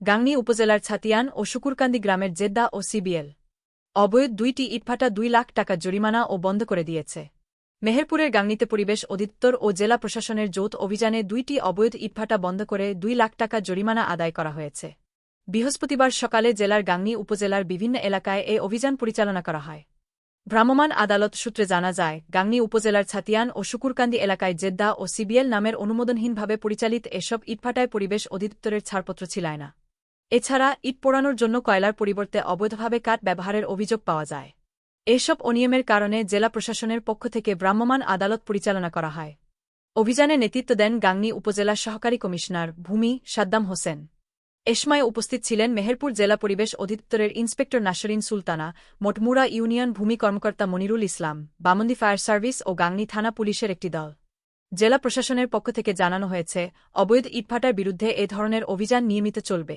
গাংনী উপজেলার ছাতিয়ান ও শুকুরকান্দি গ্রামের জেদ্দা ও সিবিএল। অবৈধ দুইটি ইটভাটা দুই লাখ টাকা জরিমানা ও বন্ধ করে দিয়েছে। মেহেরপুরের গাংনীতে পরিবেশ অধিদপ্তর ও জেলা প্রশাসনের যৌথ অভিযানে দুইটি অবৈধ ইটভাটা বন্ধ করে দুই লাখ টাকা জরিমানা আদায় করা হয়েছে। বৃহস্পতিবার সকালে জেলার গাংনী উপজেলার বিভিন্ন এলাকায় এ অভিযান পরিচালনা করা হয়। ভ্রাম্যমাণ আদালত সূত্রে জানা যায়, গাংনী উপজেলার ছাতিয়ান ও শুকুরকান্দি এলাকায় জেদ্দা ও সিবিএল নামের অনুমোদনহীনভাবে পরিচালিত এসব ইটভাটায় পরিবেশ অধিদপ্তরের ছাড়পত্র ছিলায় না। এছাড়া ইট পোড়ানোর জন্য কয়লার পরিবর্তে অবৈধভাবে কাঠ ব্যবহারের অভিযোগ পাওয়া যায়। এসব অনিয়মের কারণে জেলা প্রশাসনের পক্ষ থেকে ভ্রাম্যমাণ আদালত পরিচালনা করা হয়। অভিযানে নেতৃত্ব দেন গাংনী উপজেলা সহকারী কমিশনার ভূমি সাদ্দাম হোসেন। এ সময় উপস্থিত ছিলেন মেহেরপুর জেলা পরিবেশ অধিদপ্তরের ইন্সপেক্টর নাসরিন সুলতানা, মোটমুরা ইউনিয়ন ভূমি কর্মকর্তা মনিরুল ইসলাম, বামন্দি ফায়ার সার্ভিস ও গাংনী থানা পুলিশের একটি দল। জেলা প্রশাসনের পক্ষ থেকে জানানো হয়েছে, অবৈধ ইটভাটার বিরুদ্ধে এ ধরনের অভিযান নিয়মিত চলবে।